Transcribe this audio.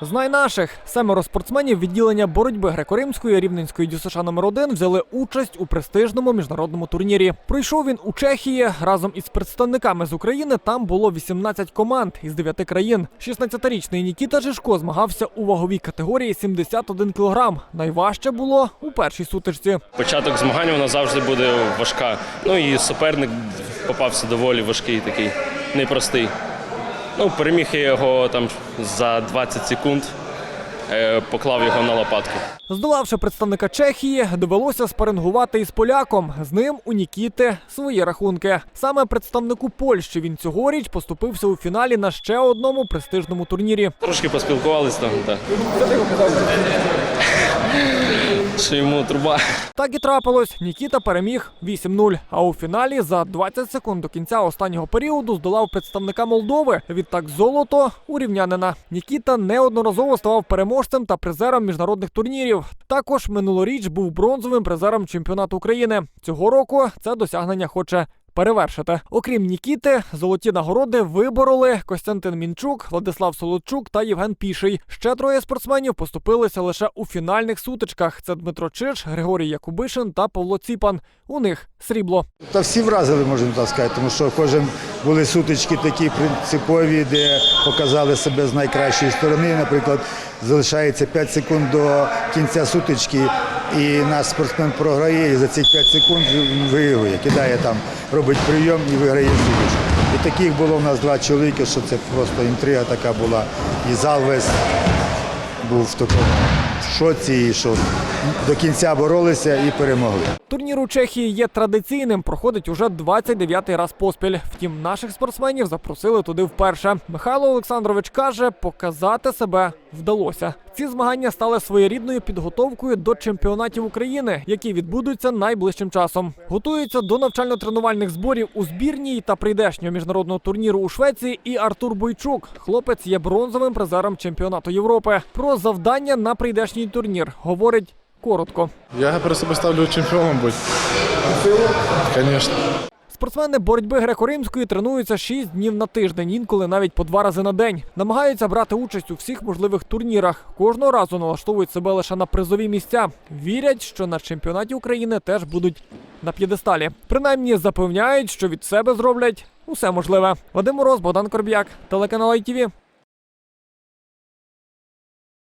Знай наших семеро спортсменів відділення боротьби греко-римської рівненської ДЮСШ номер 1 взяли участь у престижному міжнародному турнірі. Пройшов він у Чехії разом із представниками з України. Там було 18 команд із 9 країн. 16-річний Нікіта Жишко змагався у ваговій категорії 71 кг. Найважче було у першій сутичці. Початок змагань вона завжди буде важка. Ну і суперник попався доволі важкий, такий непростий. Ну, переміг я його там за 20 секунд, е, поклав його на лопатки. Здолавши представника Чехії, довелося спарингувати із поляком. З ним у Нікіти свої рахунки. Саме представнику Польщі він цьогоріч поступився у фіналі на ще одному престижному турнірі. Трошки поспілкувалися там, так. Що йому труба. Так і трапилось. Нікіта переміг 8-0. А у фіналі за 20 секунд до кінця останнього періоду здолав представника Молдови. Відтак золото у рівнянина. Нікіта неодноразово ставав переможцем та призером міжнародних турнірів. Також минулоріч був бронзовим призером чемпіонату України. Цього року це досягнення хоче. Перевершити, окрім Нікіти, золоті нагороди вибороли Костянтин Мінчук, Владислав Солодчук та Євген Піший. Ще троє спортсменів поступилися лише у фінальних сутичках. Це Дмитро Чиш, Григорій Якубишин та Павло Ціпан. У них срібло. Та всі вразили, можемо так сказати, тому що кожен були сутички такі принципові, де показали себе з найкращої сторони. Наприклад, залишається 5 секунд до кінця сутички, і наш спортсмен програє, і за ці 5 секунд виграє, кидає там, робить прийом і виграє сутичку. І таких було в нас два чоловіки, що це просто інтрига така була. І зал весь був в такому шоці, і що до кінця боролися і перемогли. Турнір у Чехії є традиційним, проходить уже 29-й раз поспіль. Втім, наших спортсменів запросили туди вперше. Михайло Олександрович каже, показати себе вдалося. Ці змагання стали своєрідною підготовкою до чемпіонатів України, які відбудуться найближчим часом. Готується до навчально-тренувальних зборів у збірній та прийдешнього міжнародного турніру у Швеції. І Артур Бойчук. Хлопець є бронзовим призером чемпіонату Європи. Про завдання на прийдешній турнір говорить коротко. Я про себе ставлю чемпіоном бути. Звісно. Спортсмени боротьби греко-римської тренуються 6 днів на тиждень, інколи навіть по два рази на день. Намагаються брати участь у всіх можливих турнірах. Кожного разу налаштовують себе лише на призові місця. Вірять, що на чемпіонаті України теж будуть на п'єдесталі. Принаймні запевняють, що від себе зроблять усе можливе. Вадим Мороз, Богдан Корб'як, телеканал ITV.